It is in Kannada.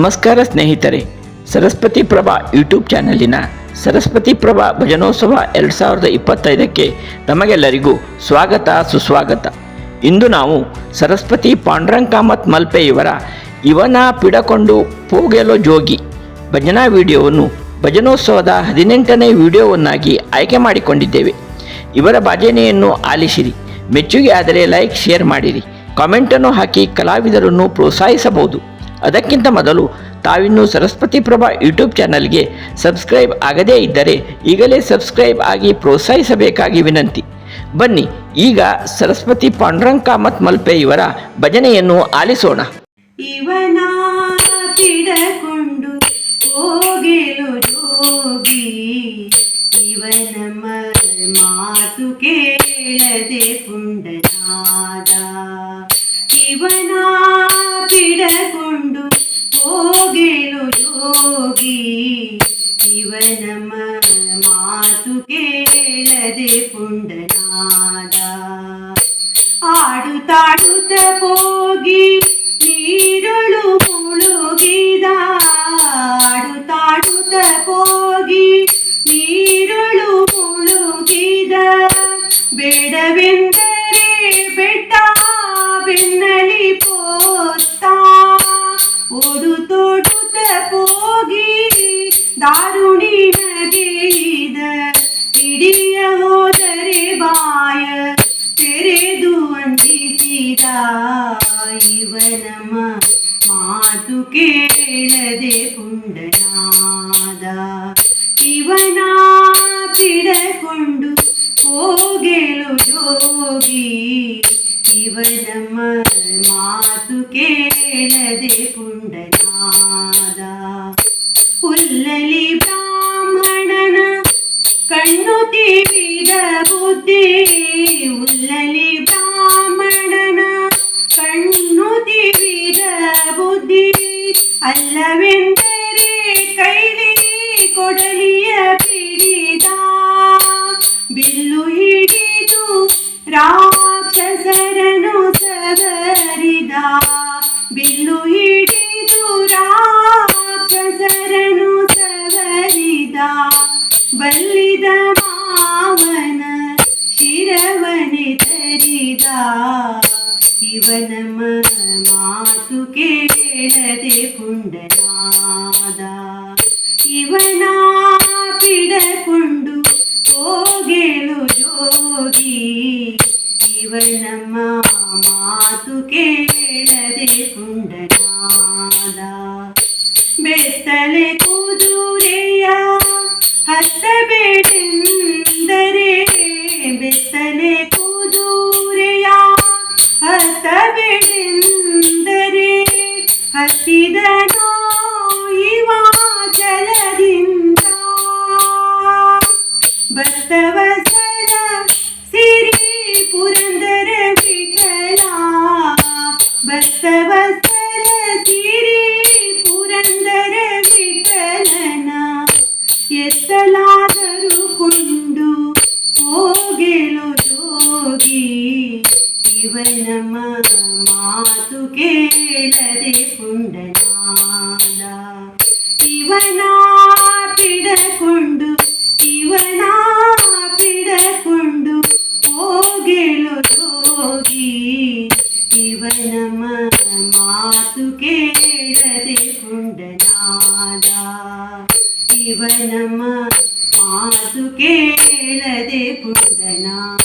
ನಮಸ್ಕಾರ ಸ್ನೇಹಿತರೆ. ಸರಸ್ವತಿ ಪ್ರಭಾ ಯೂಟ್ಯೂಬ್ ಚಾನಲಿನ ಸರಸ್ವತಿ ಪ್ರಭಾ ಭಜನೋತ್ಸವ ಎರಡು ಸಾವಿರದ ಇಪ್ಪತ್ತೈದಕ್ಕೆ ತಮಗೆಲ್ಲರಿಗೂ ಸ್ವಾಗತ, ಸುಸ್ವಾಗತ. ಇಂದು ನಾವು ಸರಸ್ವತಿ ಪಾಂಡ್ರಂಗ್ ಕಾಮತ್ ಮಲ್ಪೆ ಇವರ ಇವನ ಪಿಡಕೊಂಡು ಪೋಗೆಲೋ ಜೋಗಿ ಭಜನಾ ವಿಡಿಯೋವನ್ನು ಭಜನೋತ್ಸವದ ಹದಿನೆಂಟನೇ ವಿಡಿಯೋವನ್ನಾಗಿ ಆಯ್ಕೆ ಮಾಡಿಕೊಂಡಿದ್ದೇವೆ. ಇವರ ಭಜನೆಯನ್ನು ಆಲಿಸಿರಿ. ಮೆಚ್ಚುಗೆ ಆದರೆ ಲೈಕ್, ಶೇರ್ ಮಾಡಿರಿ. ಕಾಮೆಂಟನ್ನು ಹಾಕಿ ಕಲಾವಿದರನ್ನು ಪ್ರೋತ್ಸಾಹಿಸಬಹುದು. ಅದಕ್ಕಿಂತ ಮೊದಲು ತಾವಿನ್ನೂ ಸರಸ್ವತಿ ಪ್ರಭಾ ಯೂಟ್ಯೂಬ್ ಚಾನಲ್ಗೆ ಸಬ್ಸ್ಕ್ರೈಬ್ ಆಗದೇ ಇದ್ದರೆ ಈಗಲೇ ಸಬ್ಸ್ಕ್ರೈಬ್ ಆಗಿ ಪ್ರೋತ್ಸಾಹಿಸಬೇಕಾಗಿ ವಿನಂತಿ. ಬನ್ನಿ, ಈಗ ಸರಸ್ವತಿ ಪಾಂಡುರಂಗ ಕಾಮತ್ ಮಲ್ಪೆ ಇವರ ಭಜನೆಯನ್ನು ಆಲಿಸೋಣ. ಮಾತು ಕೇಳದೆ ಇವನ ಪಿಡಕೊಂಡು ಜೋಗಿ ಇವನ ಮ- ಮಾತು ಕೇಳದೆ ಪುಂಡನಾದ. ಆಡುತ್ತಾಡುತ್ತ ಹೋಗಿ ನೀರುಳು ಮುಳುಗಿದ. ಆಡುತ್ತಾಡುತ್ತ ಹೋಗಿ ನೀರುಳು ಮುಳುಗಿದ. ಬೇಡವೆಂದರೆ ಬೆಟ್ಟ ಬೆನ್ನಲಿ ಪೋತ್ತ. ಓಡು ದಾರುಣಿ ನಗೆಯಿದ ಹಿಡಿಯ ಹೋದರೆ ಬಾಯ ತೆರೆದು ವಂದಿಸಿದ ಇವನ ಮ- ಮಾತು ಕೇಳದೆ ಪುಂಡನಾದ ಇವನ ಪಿಡಕೊಂಡು ಹೋಗೆಲು ಜೋಗಿ ಇವನ ಮ- ಮಾತು ಕೇಳದೆ ಪುಂಡನಾದ ಹುಲ್ಲಲಿ ಬ್ರಾಹ್ಮಣನ ಕಣ್ಣು ತೀರಿದ ಬುದ್ಧಿ ಉಲ್ಲಲಿ ಬ್ರಾಹ್ಮಣನ ಕಣ್ಣು ತೀರಿದ ಬುದ್ಧಿ, ಅಲ್ಲವೆಂದರೆ ಕೈಲಿ ಕೊಡಲಿಯ ಪಿಡಿದ, ಬಿಲ್ಲು ಹಿಡಿದು ರಾಕ್ಷಸರನು ಸವರಿದ, ಬಿಲ್ಲು ಹಿಡಿದು ಬಲ್ಲಿದ ಮಾವನ ಶಿರವನೆ ತರಿದ ಇವನ ಮ- ಮಾತು ಕೇಳದೆ ಪುಂಡನಾದ ಇವನ ಪಿಡಕೊಂಡು ಹೋಗೆಲು ಜೋಗಿ ಇವನ ಮ- ಮಾತು ಕೇಳದೆ ಪುಂಡನಾದ ಬೆತ್ತಲೆ ಕುದುರೆಯ ಹತ್ತಬೇಡೆಂದರೆ ಬೆತ್ತಲೆ ಕುದುರೆಯ ಹತ್ತಬೇಡೆಂದರೆ ಹತ್ತಿದನೋ ಇವ ಜಲದಿಂದ ಭಕ್ತವತ್ಸಲ ಸಿರಿ ಪುರಂದರ ವಿಠಲ ಭಕ್ತವತ್ಸಲ ಇವನ ಮ- ಮಾತು ಕೇಳದೆ ಪುಂಡನಾದ ಇವನ ಪಿಡಕೊಂಡು ಇವನ ಪಿಡಕೊಂಡು ಹೋಗೆಲು ಜೋಗಿ ಇವನ ಮ- ಮಾತು ಕೇಳದೆ ಪುಂಡನಾದ ಇವನ ಮ- ಮಾತು ಕೇಳದೆ ಪುಂಡನಾದ